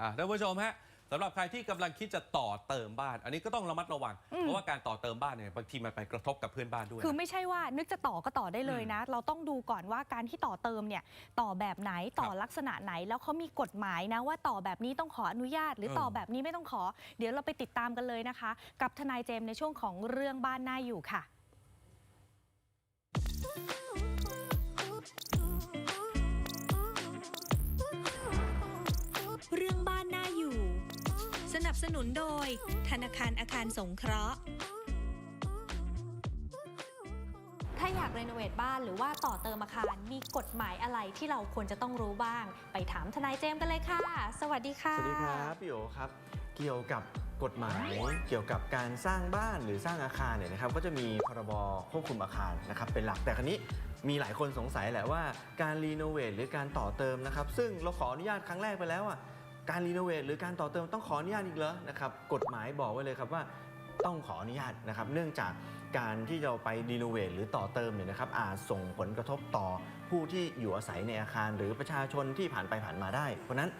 อะท่านผู้ชมฮะสำหรับใครที่กำลังคิดจะต่อเติมบ้าน อันนี้ก็ต้องระมัดระวังอืมเพราะว่าการต่อเติมบ้านเนี่ยบางทีมันไปกระทบกับเพื่อนบ้านด้วย คือนะไม่ใช่ว่านึกจะต่อก็ต่อได้เลยนะ เราต้องดูก่อนว่าการที่ต่อเติมเนี่ยต่อแบบไหนต่อครับลักษณะไหน แล้วเขามีกฎหมายนะว่าต่อแบบนี้ต้องขออนุญาต หรือเออต่อแบบนี้ไม่ต้องขอ เดี๋ยวเราไปติดตามกันเลยนะคะ กับทนายเจมส์ในช่วงของเรื่องบ้านน่าอยู่ค่ะ เรื่องบ้านน่าอยู่ สนับสนุนโดย ธนาคารอาคารสงเคราะห์ ถ้าอยากรีโนเวทบ้านหรือว่าต่อเติมอาคารมีกฎหมายอะไรที่เราควรจะต้องรู้บ้าง ไปถามทนายเจมส์กันเลยค่ะ สวัสดีค่ะ สวัสดีครับพี่โอครับ เกี่ยวกับกฎหมายเกี่ยวกับการสร้างบ้านหรือสร้างอาคารเนี่ยนะครับก็จะมีพรบควบคุมอาคารนะครับเป็นหลักแต่ครั้นี้มีหลายคนสงสัยแหละว่าการรีโนเวทหรือการต่อเติมนะครับซึ่งเราขออนุญาตครั้งแรกไปแล้วอะ การรีโนเวทหรือการต่อเติมต้องขออนุญาตอีกเหรอนะครับกฎหมายบอกไว้เลยครับว่า ต้องขออนุญาตนะครับเนื่องจากการที่เราไปรีโนเวทหรือต่อเติมเนี่ยนะครับอาจส่งผลกระทบต่อผู้ที่อยู่อาศัยในอาคาร หรือประชาชนที่ผ่านไปผ่านมาได้ เพราะฉะนั้น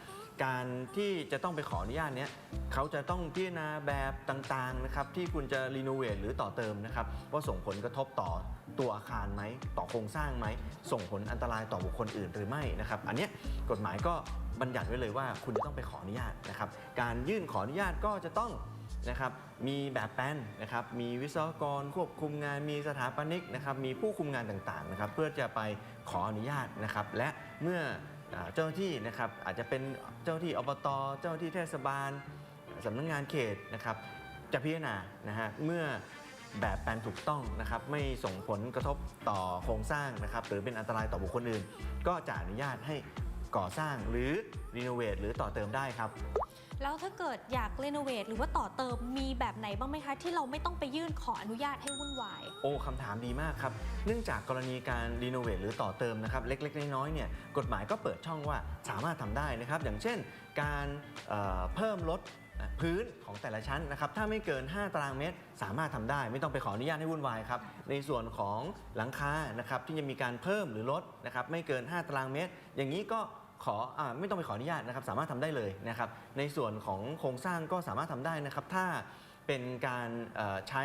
การที่จะต้องไปขออนุญาตเนี้ยเขาจะต้องพิจารณาแบบต่างๆนะครับที่คุณจะรีโนเวทหรือต่อเติมนะครับว่าส่งผลกระทบต่อตัวอาคารไหมต่อโครงสร้างไหม ส่งผลอันตรายต่อบุคคลอื่นหรือไม่นะครับอันเนี้ยกฎหมายก็บัญญัติไว้เลยว่าคุณจะต้องไปขออนุญาตนะครับการยื่นขออนุญาตก็จะต้อง นะครับมีแบบแปลนนะครับมีวิศวกรควบคุมงานมีสถาปนิกนะครับมีผู้คุมงานต่างๆนะครับเพื่อจะไปขออนุญาตนะครับและเมื่อเจ้าหน้าที่นะครับอาจจะเป็นเจ้าหน้าที่อบต เจ้าหน้าที่เทศบาลสำนักงานเขตนะครับจะพิจารณานะฮะเมื่อแบบแปลนถูกต้องนะครับไม่ส่งผลกระทบต่อโครงสร้างนะครับหรือเป็นอันตรายต่อบุคคลอื่น ก็จะอนุญาตให้ก่อสร้างหรือรีโนเวทหรือต่อเติมได้ครับ แล้วถ้าเกิดอยากรีโนเวทหรือว่าต่อเติมมีแบบไหนบ้างไหมคะ ที่เราไม่ต้องไปยื่นขออนุญาตให้วุ่นวาย โอ้คำถามดีมากครับ เนื่องจากกรณีการรีโนเวทหรือต่อเติมนะครับ เล็กๆ น้อยๆเนี่ยกฎหมายก็เปิดช่องว่าสามารถทำได้นะครับ อย่างเช่น การเเพิ่มลดพื้นของแต่ละชั้นนะครับถ้าไม่เกิน 5 ตารางเมตร สามารถทำได้ ไม่ต้องไปขออนุญาตให้วุ่นวายครับในส่วนของหลังคานะครับที่จะมีการเพิ่มหรือลดนะครับไม่เกิน 5 ตารางเมตร อย่างนี้ก็ ขออาไม่ต้องไปขออนุญาตนะครับ สามารถทำได้เลยนะครับ ในส่วนของโครงสร้างก็สามารถทำได้นะครับ ถ้าเป็นการใช้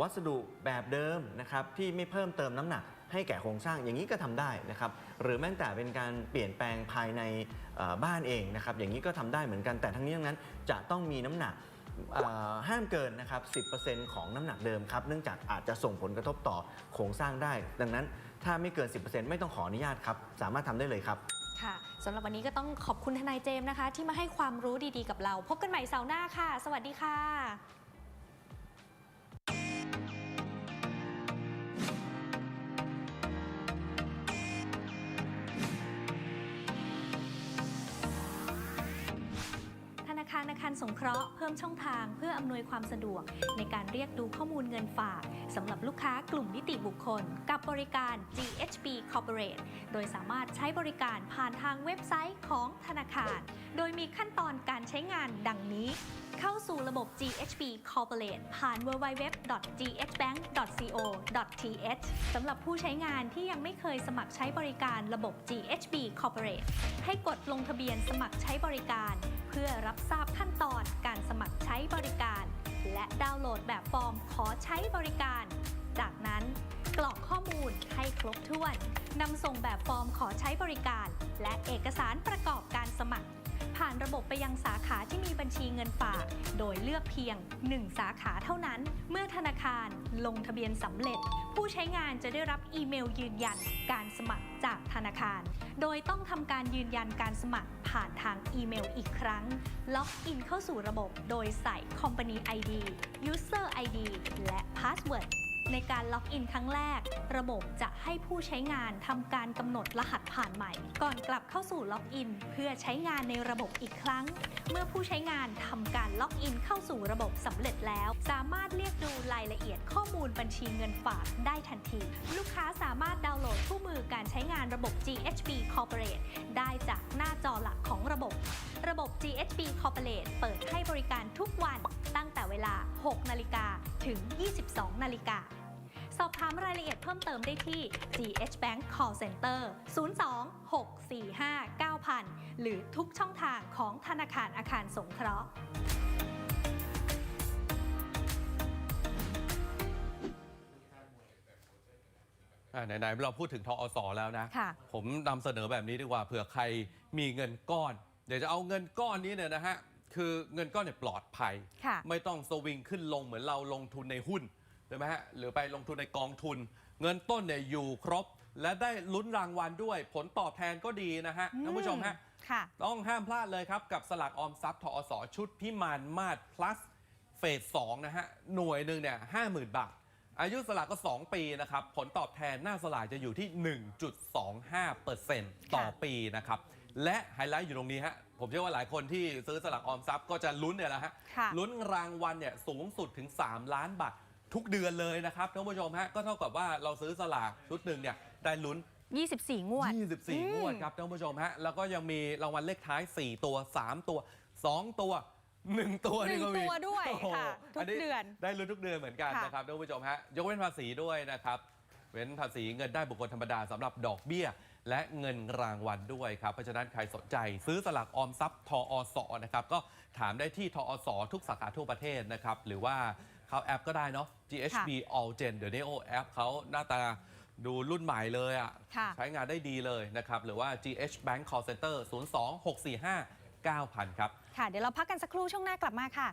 วัสดุแบบเดิมนะครับที่ไม่เพิ่มเติมน้ำหนักให้แก่โครงสร้างอย่างนี้ก็ทำได้นะครับ หรือแม้แต่เป็นการเปลี่ยนแปลงภายในบ้านเองนะครับ อย่างนี้ก็ทำได้เหมือนกันแต่ทั้งนี้ทั้งนั้นจะต้องมีน้ำหนักห้ามเกินนะครับ 10%ของน้ำหนักเดิมครับ เนื่องจากอาจจะส่งผลกระทบต่อโครงสร้างได้ ดังนั้นถ้าไม่เกิน 10%ไม่ต้องขออนุญาตครับ สามารถทำได้เลยครับ ค่ะสำหรับวันนี้ก็ต้องขอบคุณทนายเจมส์นะคะ ที่มาให้ความรู้ดีๆกับเรา พบกันใหม่เสาร์หน้าค่ะ สวัสดีค่ะาคารสงเคราะห์เพิ่มช่องทางเพื่ออำนวยความสะดวก ในการเรียกดูข้อมูลเงินฝากสำหรับลูกค้ากลุ่มนิติบุคคล กับบริการ GHB Corporate โดยสามารถใช้บริการผ่านทางเว็บไซต์ของธนาคาร โดยมีขั้นตอนการใช้งานดังนี้เข้าสู่ระบบ GHB Corporate ผ่าน www.ghbank.co.th สำหรับผู้ใช้งานที่ยังไม่เคยสมัครใช้บริการระบบ GHB Corporate ให้กดลงทะเบียนสมัครใช้บริการ พื่อรับทราบขั้นตอนการสมัครใช้บริการ และดาวน์โหลดแบบฟอร์มขอใช้บริการ จากนั้นกรอกข้อมูลให้ครบถ้วนนำส่งแบบฟอร์มขอใช้บริการ และเอกสารประกอบการสมัคร ผ่านระบบไปยังสาขาที่มีบัญชีเงินฝาก โดยเลือกเพียง 1 สาขาเท่านั้น เมื่อธนาคารลงทะเบียนสำเร็จ ผู้ใช้งานจะได้รับอีเมลยืนยันการสมัครจากธนาคาร โดยต้องทำการยืนยันการสมัครผ่านทางอีเมลอีกครั้ง ล็อกอินเข้าสู่ระบบ โดยใส่ Company ID User ID และ Password ในการล็อกอินครั้งแรก ระบบจะให้ผู้ใช้งานทำการกำหนดรหัสผ่านใหม่ ก่อนกลับเข้าสู่ล็อกอิน เพื่อใช้งานในระบบอีกครั้ง เมื่อผู้ใช้งานทำการล็อกอินเข้าสู่ระบบสำเร็จแล้ว สามารถเรียกดูรายละเอียดข้อมูลบัญชีเงินฝากได้ทันที ลูกค้าสามารถดาวน์โหลดคู่มือการใช้งานระบบ GHB Corporate ได้จากหน้าจอหลักของระบบ ระบบ GHB Corporate เปิดให้บริการทุกวันตั้งแต่เวลา 6 นาฬิกาถึง 22 นาฬิกา สอบถามรายละเอียดเพิ่มเติมได้ที่ GH Bank Call Center 02 645 9000พันธ์หรือทุกช่องทางของธนาคารอาคารสงเคราะห์อ่าไหนๆเราพูดถึงทอสแล้วนะ ค่ะ ผมนำเสนอแบบนี้ดีกว่าเผื่อใครมีเงินก้อน เดี๋ยวจะเอาเงินก้อนนี้เนี่ยนะฮะ คือเงินก้อนเนี่ยปลอดภัย ค่ะ ไม่ต้องสวิงขึ้นลงเหมือนเราลงทุนในหุ้น ใช่ไหมฮะหรือไปลงทุนในกองทุน เงินต้นเนี่ยอยู่ครบ และได้ลุ้นรางวัลด้วย ผลตอบแทนก็ดีนะฮะท่านผู้ชมฮะค่ะ ต้องห้ามพลาดเลยครับ กับสลากออมทรัพย์ทอสชุดพิมานมาศ plus เฟสสองนะฮะหน่วยหนึ่งเนี่ยห้าหมื่นบาท อายุสลากก็ 2 ปีนะครับ ผลตอบแทนหน้าสลากจะอยู่ที่ 1.25%ต่อปีนะครับ และไฮไลท์อยู่ตรงนี้ฮะผมเชื่อว่าหลายคนที่ซื้อสลากออมทรัพย์ก็จะลุ้นเนี่ยแหละฮะค่ะลุ้นรางวัลเนี่ยสูงสุดถึง 3 ล้านบาท ทุกเดือนเลยนะครับท่านผู้ชมฮะก็เท่ากับว่าเราซื้อสลากชุดหนึ่งเนี่ยได้ลุ้น 24 งวด24 งวดครับท่านผู้ชมฮะแล้วก็ยังมีรางวัลเลขท้าย 4 ตัว 3 ตัว 2 ตัว 1 ตัวนี่ก็มีหนึ่งตัวด้วยโอ้โหค่ะทุกเดือนได้ลุ้นทุกเดือนเหมือนกันค่ะ นะครับท่านผู้ชมฮะยกเว้นภาษีด้วยนะครับ เว้นภาษีเงินได้บุคคลธรรมดาสำหรับดอกเบี้ย และเงินรางวัลด้วยครับ เพราะฉะนั้นใครสนใจซื้อสลากออมทรัพย์ทออสนะครับก็ถามได้ที่ทอสทุกสาขาทั่วประเทศนะครับหรือว่า เข้าแอปก็ได้เนาะ GHB All Gen เดี๋ยวนี้โอแอปเขาหน้าตาดูรุ่นใหม่เลยอะค่ะ ใช้งานได้ดีเลยนะครับ หรือว่า GH Bank Call Center 02645 9000 ครับ ค่ะ เดี๋ยวเราพักกันสักครู่ช่วงหน้ากลับมาค่ะ